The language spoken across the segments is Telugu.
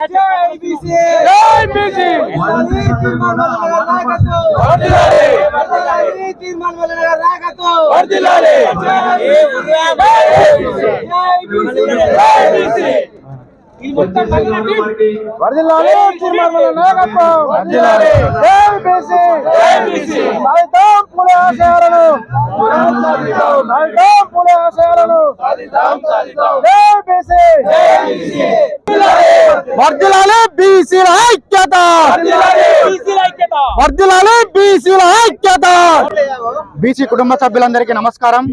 జై బీసీ. జై బీసీ జై బీసీ జై బీసీ ఆశయాలను జై బీసీ జై బీసీ వర్ధిల్లాలి బీసీల ఐక్యత. వర్ధిల్లాలి బీసీల ఐక్యత. బీసీ కుటుంబ సభ్యులందరికీ నమస్కారం.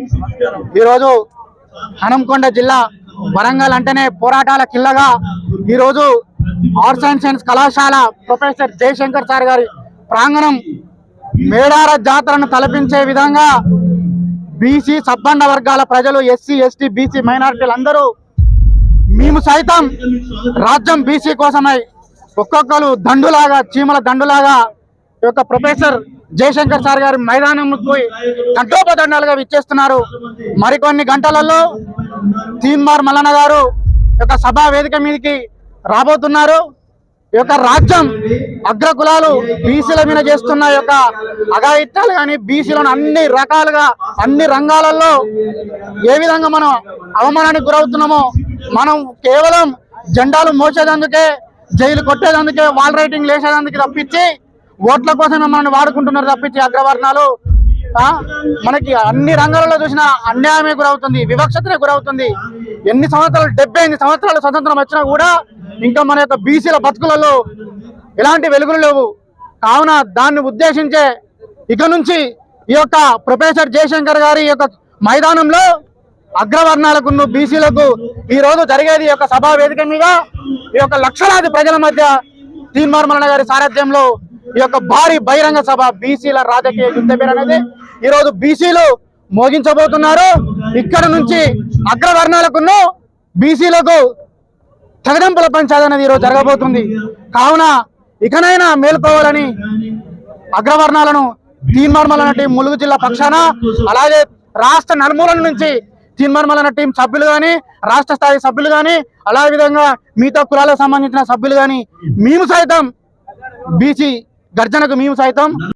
ఈరోజు హనంకొండ జిల్లా వరంగల్ అంటేనే పోరాటాల కిల్లగా ఈరోజు ఆర్ట్స్ అండ్ సైన్స్ కళాశాల ప్రొఫెసర్ జయశంకర్ సార్ గారి ప్రాంగణం మేడార జాతరను తలపించే విధంగా బీసీ సబ్బండ వర్గాల ప్రజలు ఎస్సీ ఎస్టీ బీసీ మైనారిటీలు అందరూ మేము సైతం రాజ్యం బీసీ కోసమై ఒక్కొక్కరు దండులాగా చీమల దండులాగా ఈ యొక్క ప్రొఫెసర్ జయశంకర్ సార్ గారి మైదానంకు పోయి దండోపదండాలుగా విచ్చేస్తున్నారు. మరికొన్ని గంటలలో తీన్మార్ మల్లన్న గారు ఈ యొక్క సభా వేదిక మీదకి రాబోతున్నారు. ఈ యొక్క రాజ్యం అగ్ర కులాలు బీసీల మీద చేస్తున్న యొక్క అఘాయిత్యాలు కానీ బీసీలను అన్ని రకాలుగా అన్ని రంగాలలో ఏ విధంగా మనం అవమానానికి గురవుతున్నామో మనం కేవలం జెండాలు మోసేదందుకే జైలు కొట్టేదందుకే వాల్ రైటింగ్ లేసేదందుకు తప్పించి ఓట్ల కోసం మనల్ని వాడుకుంటున్నారు తప్పించి అగ్రవర్ణాలు. మనకి అన్ని రంగాలలో చూసినా అన్యాయమే గురవుతుంది వివక్షతనే గురవుతుంది. ఎన్ని సంవత్సరాలు డెబ్బై ఎనిమిది సంవత్సరాలు స్వతంత్రం వచ్చినా కూడా ఇంకా మన యొక్క బీసీల బతుకులలో ఎలాంటి వెలుగులు లేవు. కావున దాన్ని ఉద్దేశించే ఇక నుంచి ఈ యొక్క ప్రొఫెసర్ జయశంకర్ గారి యొక్క మైదానంలో అగ్రవర్ణాలకు బీసీలకు ఈ రోజు జరిగేది ఈ యొక్క సభా వేదిక మీద ఈ యొక్క లక్షలాది ప్రజల మధ్య తీన్మార్మలన గారి సారథ్యంలో ఈ యొక్క భారీ బహిరంగ సభ బీసీల రాజకీయ యుద్ధ పేరు అనేది ఈ రోజు బీసీలు మోగించబోతున్నారు. ఇక్కడ నుంచి అగ్రవర్ణాలకును బీసీలకు తెగదెంపుల పంచాయతీ అనేది ఈరోజు జరగబోతుంది. కావున ఇకనైనా మేల్కోవాలని అగ్రవర్ణాలను తీన్మార్మలన ములుగు జిల్లా పక్షాన అలాగే రాష్ట్ర నలుమూలల నుంచి తీన్మార్మలన టీం సభ్యులు కానీ రాష్ట్ర స్థాయి సభ్యులు కానీ అలా విధంగా మిగతా కులాలకు సంబంధించిన సభ్యులు కానీ మేము సైతం బీసీ గర్జనకు మేము సైతం